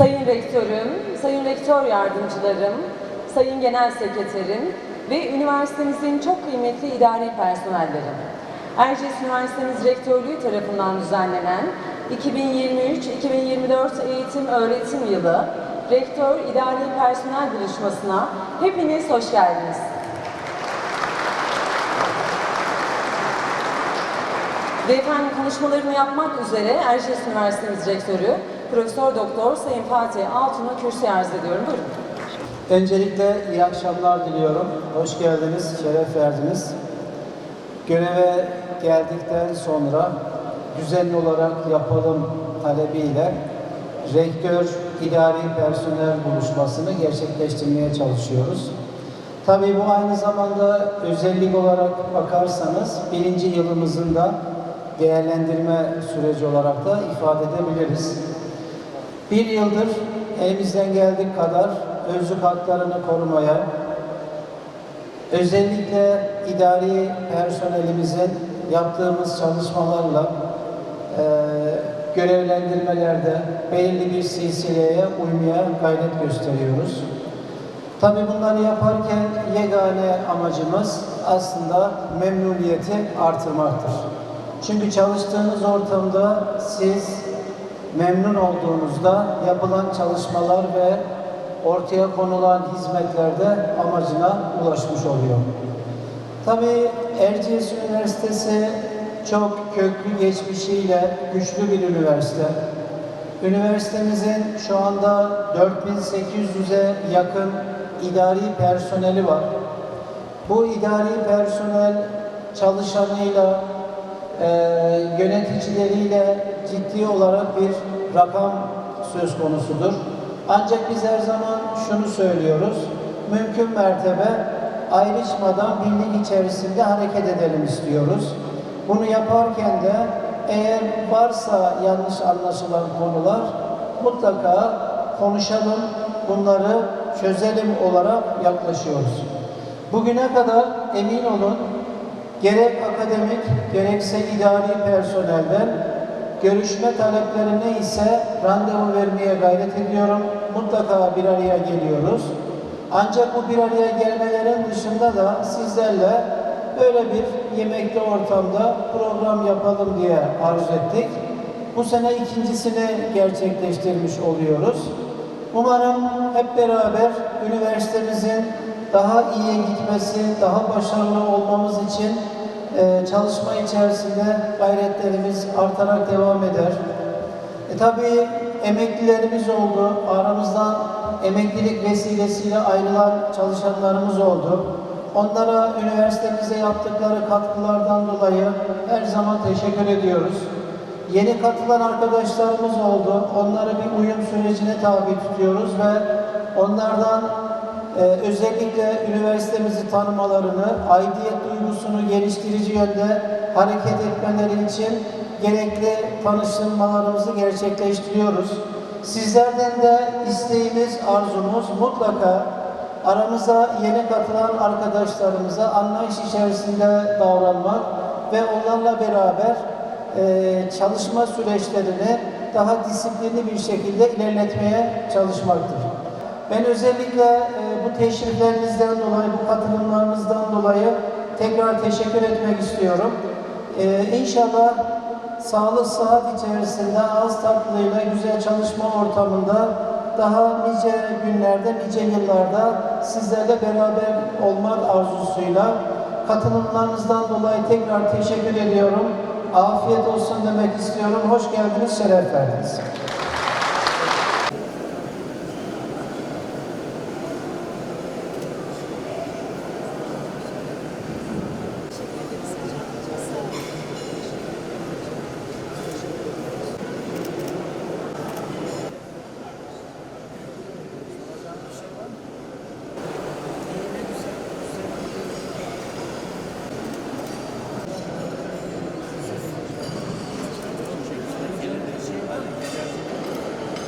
Sayın Rektörüm, Sayın Rektör Yardımcılarım, Sayın Genel Sekreterim ve üniversitemizin çok kıymetli idari personelleri. Erciyes Üniversitemiz Rektörlüğü tarafından düzenlenen 2023-2024 eğitim öğretim yılı Rektör İdari Personel Buluşması'na hepiniz hoş geldiniz. Ve efendim konuşmalarını yapmak üzere Erciyes Üniversitemiz Rektörü Profesör Doktor Sayın Fatih Altun'u kürsüye arz ediyorum. Buyurun. Öncelikle iyi akşamlar diliyorum. Hoş geldiniz, şeref verdiniz. Göreve geldikten sonra düzenli olarak yapalım talebiyle rektör idari personel buluşmasını gerçekleştirmeye çalışıyoruz. Tabii bu aynı zamanda özellik olarak bakarsanız birinci yılımızın da değerlendirme süreci olarak da ifade edebiliriz. Bir yıldır elimizden geldiği kadar özlük haklarını korumaya, özellikle idari personelimizin yaptığımız çalışmalarla e, görevlendirmelerde belirli bir silsileye uymaya gayret gösteriyoruz. Tabii bunları yaparken yegane amacımız aslında memnuniyeti artırmaktır. Çünkü çalıştığınız ortamda siz memnun olduğunuzda yapılan çalışmalar ve ortaya konulan hizmetlerde amacına ulaşmış oluyor. Tabii Erciyes Üniversitesi çok köklü geçmişiyle güçlü bir üniversite. Üniversitemizin şu anda 4800'e yakın idari personeli var. Bu idari personel çalışanıyla, e, yöneticileriyle ciddi olarak bir rakam söz konusudur. Ancak biz her zaman şunu söylüyoruz, mümkün mertebe ayrışmadan birlik içerisinde hareket edelim istiyoruz. Bunu yaparken de eğer varsa yanlış anlaşılan konular mutlaka konuşalım, bunları çözelim olarak yaklaşıyoruz. Bugüne kadar emin olun gerek akademik gerekse idari personelden görüşme talepleri neyse randevu vermeye gayret ediyorum. Mutlaka bir araya geliyoruz. Ancak bu bir araya gelmelerin dışında da sizlerle böyle bir yemekli ortamda program yapalım diye arzu ettik. Bu sene ikincisini gerçekleştirmiş oluyoruz. Umarım hep beraber üniversitemizin daha iyiye gitmesi, daha başarılı olmamız için e, çalışma içerisinde gayretlerimiz artarak devam eder. E, tabii emeklilerimiz oldu. Aramızdan emeklilik vesilesiyle ayrılan çalışanlarımız oldu. Onlara üniversitemize yaptıkları katkılardan dolayı her zaman teşekkür ediyoruz. Yeni katılan arkadaşlarımız oldu. Onları bir uyum sürecine tabi tutuyoruz ve onlardan e, özellikle üniversitemizi tanımalarını, aidiyet duygusunu geliştirici yönde hareket etmeleri için gerekli tanıştırmalarımızı gerçekleştiriyoruz. Sizlerden de isteğimiz, arzumuz mutlaka aramıza yeni katılan arkadaşlarımıza anlayış içerisinde davranmak ve onlarla beraber e, çalışma süreçlerini daha disiplinli bir şekilde ilerletmeye çalışmaktır. Ben özellikle e, bu teşriflerinizden dolayı, bu katılımlarınızdan dolayı tekrar teşekkür etmek istiyorum. E, inşallah sağlık sıhhat içerisinde ağız tatlılığıyla güzel çalışma ortamında daha nice günlerde, nice yıllarda sizlerle beraber olmak arzusuyla katılımlarınızdan dolayı tekrar teşekkür ediyorum. Afiyet olsun demek istiyorum. Hoş geldiniz, şeref verdiniz.